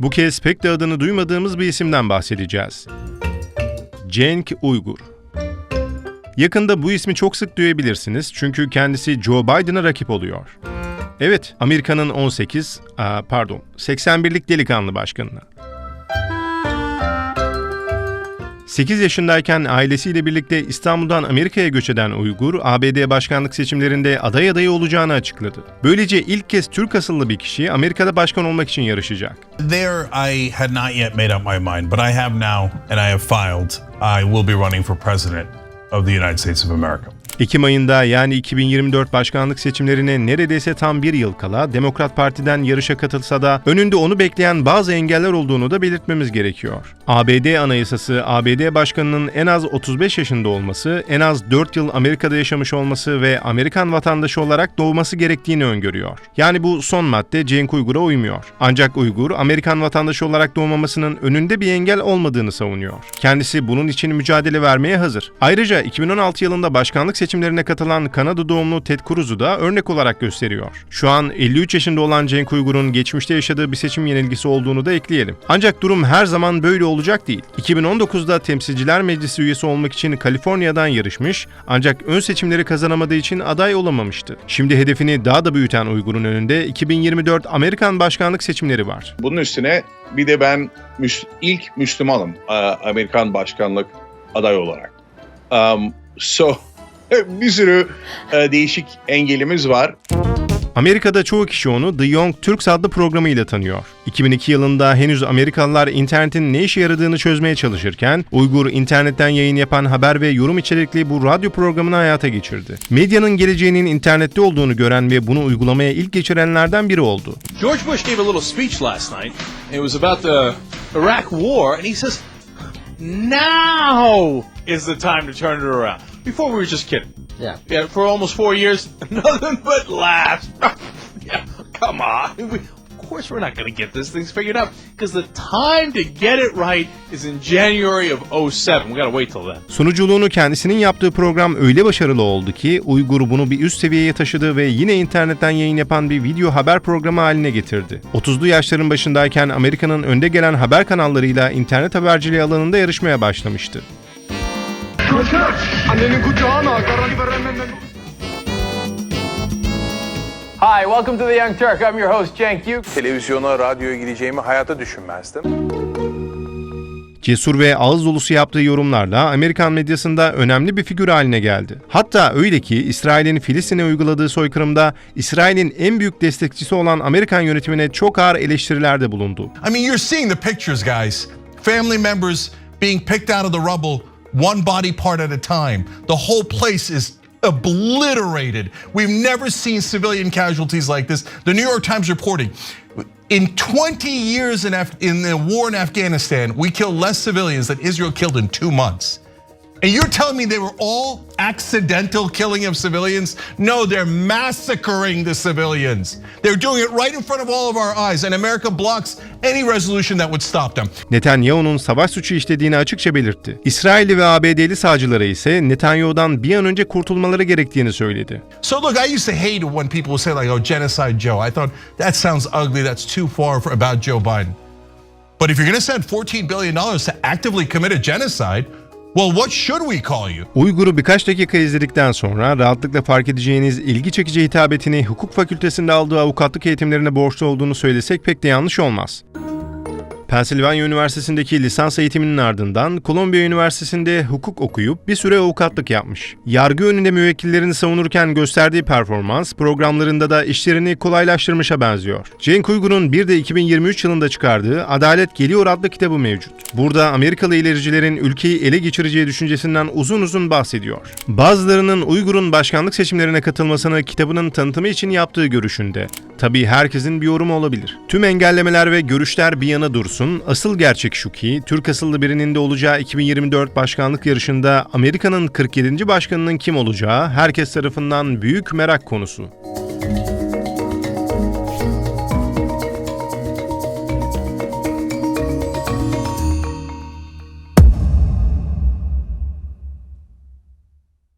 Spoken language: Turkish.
Bu kez pek de adını duymadığımız bir isimden bahsedeceğiz. Cenk Uygur. Yakında bu ismi çok sık duyabilirsiniz çünkü kendisi Joe Biden'a rakip oluyor. Evet, Amerika'nın 18, aa, pardon, 81'lik delikanlı başkanına. 8 yaşındayken ailesiyle birlikte İstanbul'dan Amerika'ya göç eden Uygur, ABD başkanlık seçimlerinde aday adayı olacağını açıkladı. Böylece ilk kez Türk asıllı bir kişi Amerika'da başkan olmak için yarışacak. There, I had not yet made up my mind, but I have now, and I have filed. I will be running for president of the United States of America. Ekim ayında yani 2024 başkanlık seçimlerine neredeyse tam bir yıl kala Demokrat Parti'den yarışa katılsa da önünde onu bekleyen bazı engeller olduğunu da belirtmemiz gerekiyor. ABD Anayasası, ABD Başkanı'nın en az 35 yaşında olması, en az 4 yıl Amerika'da yaşamış olması ve Amerikan vatandaşı olarak doğması gerektiğini öngörüyor. Yani bu son madde Cenk Uygur'a uymuyor. Ancak Uygur, Amerikan vatandaşı olarak doğmamasının önünde bir engel olmadığını savunuyor. Kendisi bunun için mücadele vermeye hazır. Ayrıca 2016 yılında başkanlık seçimlerine katılan Kanada doğumlu Ted Cruz'u da örnek olarak gösteriyor. Şu an 53 yaşında olan Cenk Uygur'un geçmişte yaşadığı bir seçim yenilgisi olduğunu da ekleyelim. Ancak durum her zaman böyle olacak değil. 2019'da Temsilciler Meclisi üyesi olmak için Kaliforniya'dan yarışmış ancak ön seçimleri kazanamadığı için aday olamamıştı. Şimdi hedefini daha da büyüten Uygur'un önünde 2024 Amerikan başkanlık seçimleri var. Bunun üstüne bir de ben müs- ilk Müslümanım Amerikan başkanlık aday olarak. Um, so bir sürü e, değişik engelimiz var. Amerika'da çoğu kişi onu The Young Turks adlı programıyla tanıyor. 2002 yılında henüz Amerikalılar internetin ne işe yaradığını çözmeye çalışırken Uygur internetten yayın yapan haber ve yorum içerikli bu radyo programını hayata geçirdi. Medyanın geleceğinin internette olduğunu gören ve bunu uygulamaya ilk geçirenlerden biri oldu. George Bush gave a little speech last night. It was about the Iraq War, and he says, "Now is the time to turn it around." Before we were just kidding. Yeah. Yeah, for almost four years, nothing but laughs. yeah, come on. We, of course, we're not going to get this things figured out because the time to get it right is in January of 07. We got to wait till then. Sunuculuğunu kendisinin yaptığı program öyle başarılı oldu ki Uygur bunu bir üst seviyeye taşıdı ve yine internetten yayın yapan bir video haber programı haline getirdi. 30'lu yaşların başındayken Amerika'nın önde gelen haber kanallarıyla internet haberciliği alanında yarışmaya başlamıştı. Hi, welcome to The Young Turk. I'm your host, Cenk Yuk. televizyona, radyoya gideceğimi hayata düşünmezdim. Cesur ve ağız dolusu yaptığı yorumlarla Amerikan medyasında önemli bir figür haline geldi. Hatta öyle ki İsrail'in Filistin'e uyguladığı soykırımda İsrail'in en büyük destekçisi olan Amerikan yönetimine çok ağır eleştirilerde bulundu. I mean, you're seeing the pictures, guys. Family members being picked out of the rubble, one body part at a time. The whole place is obliterated. We've never seen civilian casualties like this. The New York Times reporting. In 20 years in, Af- in the war in Afghanistan, we killed less civilians than Israel killed in two months. And you're telling me they were all accidental killing of civilians? No, they're massacring the civilians. They're doing it right in front of all of our eyes, and America blocks any resolution that would stop them. Netanyahu'nun savaş suçu işlediğini açıkça belirtti. İsrailli ve ABD'li sağcılara ise Netanyahu'dan bir an önce kurtulmaları gerektiğini söyledi. So look, I used to hate when people would say like, "Oh, genocide Joe." I thought that sounds ugly. That's too far for, about Joe Biden. But if you're going to send 14 billion dollars to actively commit a genocide, well, what should we call you? Uygur'u birkaç dakika izledikten sonra rahatlıkla fark edeceğiniz ilgi çekici hitabetini hukuk fakültesinde aldığı avukatlık eğitimlerine borçlu olduğunu söylesek pek de yanlış olmaz. Pensilvanya Üniversitesi'ndeki lisans eğitiminin ardından Kolombiya Üniversitesi'nde hukuk okuyup bir süre avukatlık yapmış. Yargı önünde müvekkillerini savunurken gösterdiği performans programlarında da işlerini kolaylaştırmışa benziyor. Cenk Uygur'un bir de 2023 yılında çıkardığı Adalet Geliyor adlı kitabı mevcut. Burada Amerikalı ilericilerin ülkeyi ele geçireceği düşüncesinden uzun uzun bahsediyor. Bazılarının Uygur'un başkanlık seçimlerine katılmasını kitabının tanıtımı için yaptığı görüşünde. Tabii herkesin bir yorumu olabilir. Tüm engellemeler ve görüşler bir yana dursun. Asıl gerçek şu ki Türk asıllı birinin de olacağı 2024 başkanlık yarışında Amerika'nın 47. başkanının kim olacağı herkes tarafından büyük merak konusu.